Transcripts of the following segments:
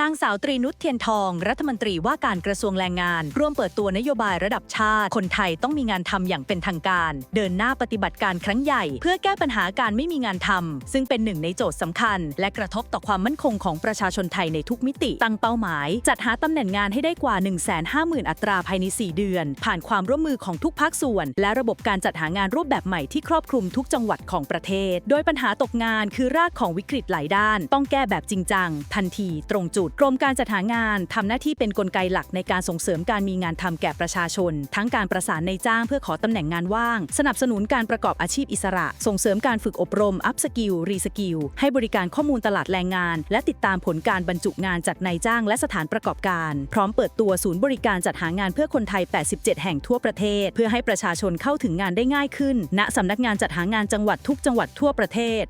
นางสาวตรีนุชเทียนทอง รัฐมนตรีว่าการกระทรวงแรงงาน ร่วมเปิดตัวนโยบายระดับชาติ คนไทยต้องมีงานทำอย่างเป็นทางการ เดินหน้าปฏิบัติการครั้งใหญ่ เพื่อแก้ปัญหาการไม่มีงานทำซึ่งเป็นหนึ่งในโจทย์สำคัญ และกระทบต่อความมั่นคงของประชาชนไทยในทุกมิติ ตั้งเป้าหมาย จัดหาตำแหน่งงานให้ได้กว่า 150,000 อัตราภายใน 4 เดือน ผ่านความร่วมมือของทุกภาคส่วน และระบบการจัดหางานรูปแบบใหม่ที่ครอบคลุมทุกจังหวัดของประเทศ โดยปัญหาตกงานคือรากของวิกฤตหลายด้าน ต้องแก้แบบจริงจังทันทีตรงจุดกรมการจัดหางานทำหน้าที่เป็นนกลไกหลักในการส่งเสริมการมีงานทำแก่ประชาชน ทั้งการประสานในจ้างเพื่อขอตำแหน่งงานว่าง สนับสนุนการประกอบอาชีพอิสระ ส่งเสริมการฝึกอบรม อัพสกิล รีสกิล ให้บริการข้อมูลตลาดแรงงาน และติดตามผลการบรรจุงานจากนายจ้างและสถานประกอบการ พร้อมเปิดตัวศูนย์บริการจัดหางานเพื่อคนไทย 87 แห่งทั่วประเทศ เพื่อให้ประชาชนเข้าถึงงานได้ง่ายขึ้น ณสำนักงานจัดหางานจังหวัดทุกจังหวัดทั่วประเทศ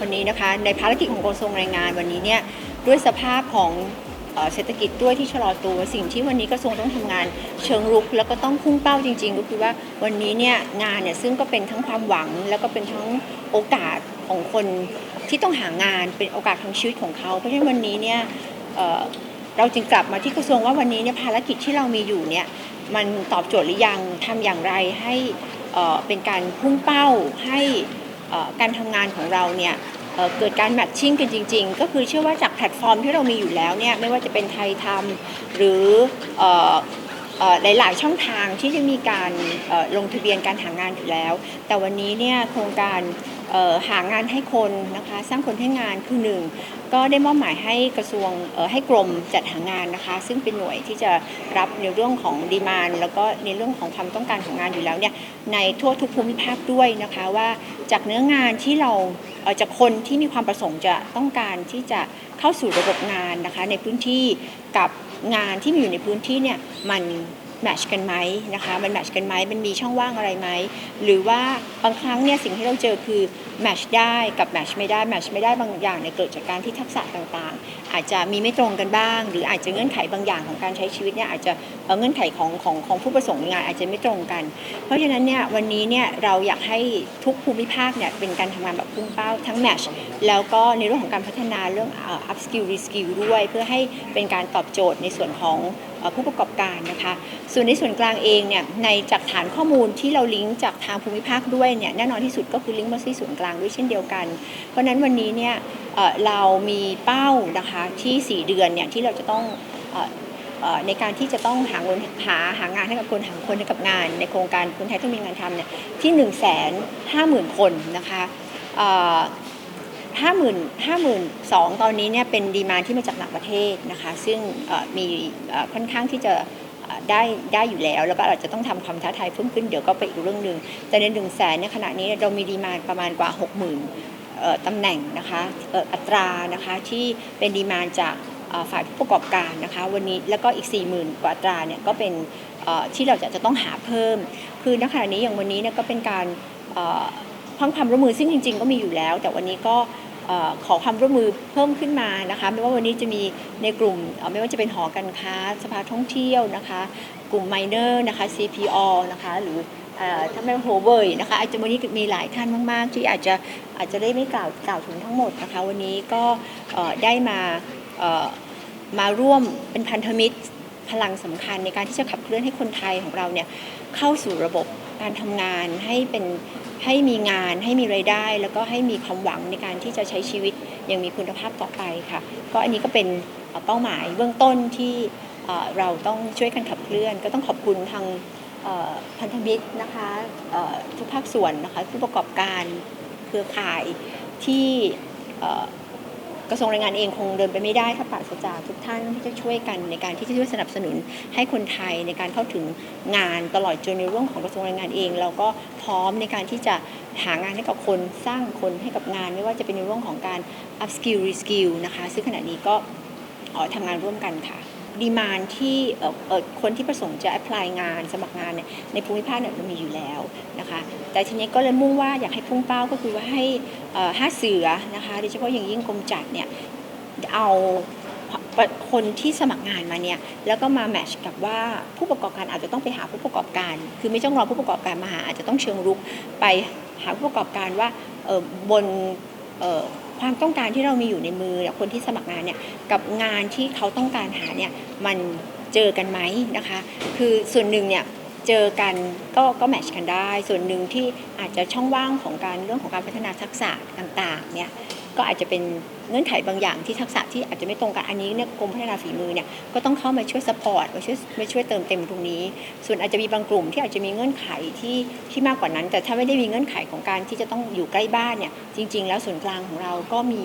วันนี้นะคะ ในภารกิจของกระทรวงแรงงานวันนี้เนี่ยด้วยสภาพของเศรษฐกิจด้วยที่ชะลอตัว สิ่งที่วันนี้กระทรวงต้องทำงานเชิงรุก แล้วก็ต้องพุ่งเป้าจริงๆ ก็คือว่าวันนี้เนี่ยงานเนี่ยซึ่งก็เป็นทั้งความหวัง แล้วก็เป็นทั้งโอกาสของคนที่ต้องหางานเป็นโอกาสทางชีวิตของเขา เพราะฉะนั้นวันนี้เนี่ยเเราจึงกลับมาที่กระทรวงว่าวันนี้เนี่ยภารกิจที่เรามีอยู่เนี่ยมันตอบโจทย์หรือยังทำอย่างไรให้เเป็นการพุ่งเป้าให้ การทำงานของเราเนี่ยเเกิดการแมทชิ่งกันจริง ๆ ก็คือเชื่อว่าจากแพลตฟอร์มที่เรามีอยู่แล้วเนี่ยไม่ว่าจะเป็นไทยทำหรือหลาย ๆ ช่องทางที่จะมีการลงทะเบียนการหางานอยู่แล้ว แต่วันนี้เนี่ยโครงการหางานให้คนนะคะสร้างคนให้งานคือหนึ่งก็ได้มอบหมายให้กระทรวงให้กรมจัดหางานนะคะ ซึ่งเป็นหน่วยที่จะรับในเรื่องของดีมานแล้วก็ในเรื่องของความต้องการของงานอยู่แล้วเนี่ยในทั่วทุกภูมิภาคด้วยนะคะว่าจากเนื้องานที่เราจากคนที่มีความประสงค์จะต้องการที่จะเข้าสู่ระบบงานนะคะในพื้นที่กับงานที่มีอยู่ในพื้นที่เนี่ยมัน แมชกันไหมนะคะมันแมชกันไหมมันมีช่องว่างอะไรไหมหรือว่าบางครั้งเนี่ยสิ่งที่เราเจอคือแมชได้กับแมชไม่ได้แมชไม่ได้บางอย่างเนี่ยเกิดจากการที่ทักษะต่างๆ อาจจะมีไม่ตรงกันบ้าง หรืออาจจะเงื่อนไขบางอย่างของการใช้ชีวิตเนี่ยอาจจะเงื่อนไขของของของผู้ประสงค์งานอาจจะไม่ตรงกัน เพราะฉะนั้นเนี่ยวันนี้เนี่ยเราอยากให้ทุกภูมิภาคเนี่ยเป็นการทำงานแบบพุ่งเป้าทั้งแมชแล้วก็ในเรื่องของการพัฒนาเรื่องอ่อ up skill re skill ด้วย เพื่อให้เป็นการตอบโจทย์ในส่วนของ ผู้ประกอบการนะคะส่วนในส่วนกลางเองเนี่ยในจากฐานข้อมูลที่เราลิงก์จากทางภูมิภาคด้วยเนี่ยแน่นอนที่สุดก็คือลิงก์มาที่ส่วนกลางด้วยเช่นเดียวกัน เพราะนั้นวันนี้เนี่ยเรามีเป้านะคะที่ 4 เดือนเนี่ยที่เราจะต้องในการที่จะต้องหาเงินหาหางานให้กับคนหาคนให้กับงาน ในโครงการคนไทยต้องมีงานทำเนี่ยที่1นึ่งแสนห้าหมื่นคนนะคะ ห้าหมื่นห้าหมื่นสองตอนนี้เนี่ยเป็นดีมาที่มาจากต่างประเทศนะคะ ซึ่งมีค่อนข้างที่จะได้ได้อยู่แล้ว แล้วก็อาจจะต้องทำความท้าทายเพิ่มขึ้นเดี๋ยวก็ไปอีกเรื่องหนึ่งแต่ในหนึ่งแสนในขณะนี้เรามีดีมาประมาณกว่า 60,000ตำแหน่งนะคะอัตรานะคะที่เป็นดีมาจากฝ่ายผู้ประกอบการนะคะ วันนี้แล้วก็อีก 4 0,000 กว่าตราเนี่ยก็เป็นที่เราจะจะต้องหาเพิ่ม คือณขณะนี้อย่างวันนี้เนี่ยก็เป็นการเอ่อเพิ่มความร่วมมือซึ่งจริง ๆ ก็มีอยู่แล้ว แต่วันนี้ก็ ขอความร่วมมือเพิ่มขึ้นมานะคะไม่ว่าวันนี้จะมีในกลุ่มไม่ว่าจะเป็นหอการค้าสภาท่องเที่ยวนะคะ กลุ่มไมเนอร์นะคะ CPO นะคะหรือเอ่อถ้าไม่โฮเบยนะคะอาจจะวันนี้มีหลายท่านมาก ๆ ที่อาจจะอาจจะได้ไม่กล่าวกล่าวถึงทั้งหมดนะคะ วันนี้ก็ได้มามาร่วมเป็นพันธมิตรพลังสำคัญในการที่จะขับเคลื่อนให้คนไทยของเราเนี่ยเข้าสู่ระบบการทำงานให้เป็น ให้มีงานให้มีไรายได้ แล้วก็ให้มีความหวังในการที่จะใช้ชีวิตอย่างมีคุณภาพต่อไปค่ะ ก็อันนี้ก็เป็นเป้าหมายเบื้องต้นที่เราต้องช่วยกันขับเคลื่อน ก็ต้องขอบคุณทางพันธมิตรนะคะทุกภาคส่วนนะคะผู้ประกอบการเครือข่ายที่ กระทรวงแรงงานเองคงเดินไปไม่ได้ถ้าปราศจากทุกท่านที่จะช่วยกันในการที่จะช่วยสนับสนุนให้คนไทยในการเข้าถึงงานตลอดจนในเรื่องของกระทรวงแรงงานเอง เราก็พร้อมในการที่จะหางานให้กับคนสร้างคนให้กับงาน ไม่ว่าจะเป็นในเรื่องของการ up skill re skill นะคะซึ่งขณะนี้ก็ออทำงานร่วมกันค่ะ ดีมานที่คนที่ประสงค์จะ apply งานสมัครงานเนี่ยในภูมิภาคเนี่ยมันมีอยู่แล้วนะคะแต่ทีนี้ก็เลยมุ่งว่าอยากให้พุ่งเป้าก็คือว่าให้ห้าเสือนะคะโดยเฉพาะอย่างยิ่งกรมจัดเนี่ยเอาคนที่สมัครงานมาเนี่ยแล้วก็มาแมชกับว่าผู้ประกอบการอาจจะต้องไปหาผู้ประกอบการ คือไม่ต้องรอผู้ประกอบการมาหาอาจจะต้องเชิงรุกไปหาผู้ประกอบการว่าบน ความต้องการที่เรามีอยู่ในมือคนที่สมัครงานเนี่ยกับงานที่เขาต้องการหาเนี่ยมันเจอกันไหมนะคะ คือส่วนหนึ่งเนี่ยเจอกันก็ก็แมทช์กันได้ ส่วนหนึ่งที่อาจจะช่องว่างของการเรื่องของการพัฒนาทักษะต่างๆเนี่ย ก็อาจจะเป็นเงื่อนไขบางอย่างที่ทักษะที่อาจจะไม่ตรงกันอันนี้เนี่ยกรมพัฒนาฝีมือเนี่ยก็ต้องเข้ามาช่วยสปอร์ตมาช่วยมาช่วยเติมเต็มตรงนี้ ส่วนอาจจะมีบางกลุ่มที่อาจจะมีเงื่อนไขที่ที่มากกว่านั้น แต่ถ้าไม่ได้มีเงื่อนไขของการที่จะต้องอยู่ใกล้บ้านเนี่ยจริง ๆ แล้วส่วนกลางของเราก็มี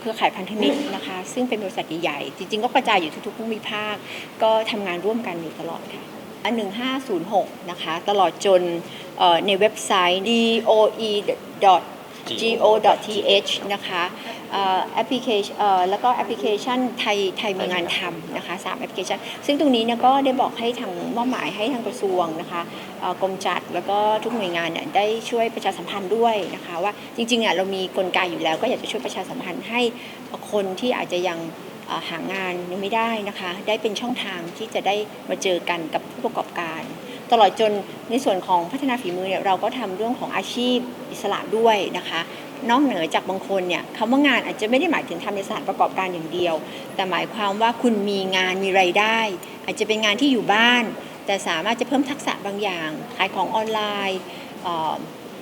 เครือข่ายพันธมิตรนะคะ ซึ่งเป็นบริษัทใหญ่ๆจริง ๆ ก็กระจายอยู่ทุกๆภูมิภาค ก็ทำงานร่วมกันอยู่ตลอดค่ะ1506 นะคะ ตลอดจนในเว็บไซต์ doe go.th นะคะแอปพลิเคชันแล้วก็แอปพลิเคชันไทยไทยมีงานทำนะคะสามแอปพลิเคชัน ซึ่งตรงนี้เนี่ยก็ได้บอกให้ทางมอบหมายให้ทางกระทรวงนะคะกรมจัดแล้วก็ทุกหน่วยงานเนี่ยได้ช่วยประชาสัมพันธ์ด้วยนะคะว่าจริงๆอะเรามีกลไกอยู่แล้ว ก็อยากจะช่วยประชาสัมพันธ์ให้คนที่อาจจะยังหางานยังไม่ได้นะคะ ได้เป็นช่องทางที่จะได้มาเจอกันกับผู้ประกอบการ ตลอดจนในส่วนของพัฒนาฝีมือเนี่ยเราก็ทำเรื่องของอาชีพอิสระด้วยนะคะ นอกเหนือจากบางคนเนี่ยคำว่างานอาจจะไม่ได้หมายถึงทำในสถานประกอบการอย่างเดียว แต่หมายความว่าคุณมีงานมีไรายได้ อาจจะเป็นงานที่อยู่บ้าน แต่สามารถจะเพิ่มทักษะบางอย่าง ขายของออนไลน์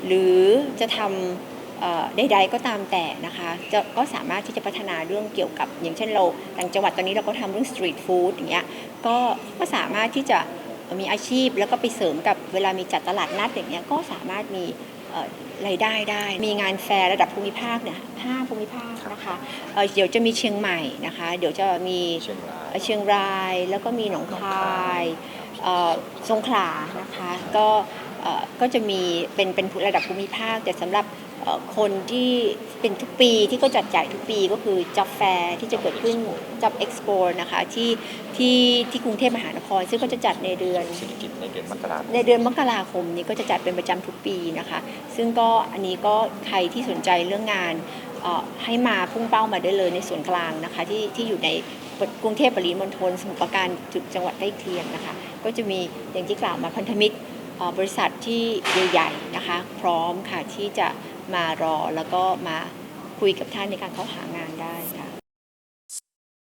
หรือจะทำใดๆก็ตามแต่นะคะจะก็สามารถที่จะพัฒนาเรื่องเกี่ยวกับ อย่างเช่นเราต่างจังหวัดตอนนี้เราก็ทำเรื่องสตรีทฟู้ดอย่างเงี้ยก็ก็สามารถที่จะ มีอาชีพแล้วก็ไปเสริมกับเวลามีจัดตลาดนัดอย่างเงี้ยก็สามารถมีรายได้ได้ มีงานแฟร์ระดับภูมิภาคเนี่ยห้าภูมิภาคนะคะเเดี๋ยวจะมีเชียงใหม่นะคะ เดี๋ยวจะมีเชียงราย แล้วก็มีหนองคายสงขลานะคะ ก็ก็จะมีเป็นเป็นระดับภูมิภาคแต่สำหรับ คนที่เป็นทุกปีที่ก็จัดใหญ่ทุกปีก็คือ Job Fair ที่จะเกิดขึ้น Job Expo นะคะที่ที่ที่กรุงเทพมหานคร ซึ่งก็จะจัดในเดือนเศรษฐกิจในเดือนมกราคมในเดือนมกราคมนี้ก็จะจัดเป็นประจำทุกปีนะคะ ซึ่งก็อันนี้ก็ใครที่สนใจเรื่องงานเอ่อให้มาพุ่งเป้ามาได้เลยในส่วนกลางนะคะ ที่ที่อยู่ในกรุงเทพปริมณฑลสมุทรปราการจุดจังหวัดใกล้เคียงนะคะ ก็จะมีอย่างที่กล่าวมาพันธมิตรเอ่อบริษัทที่ใหญ่ๆนะคะ พร้อมค่ะที่จะ มารอแล้วก็มาคุยกับท่านในการเข้าหางานได้ค่ะ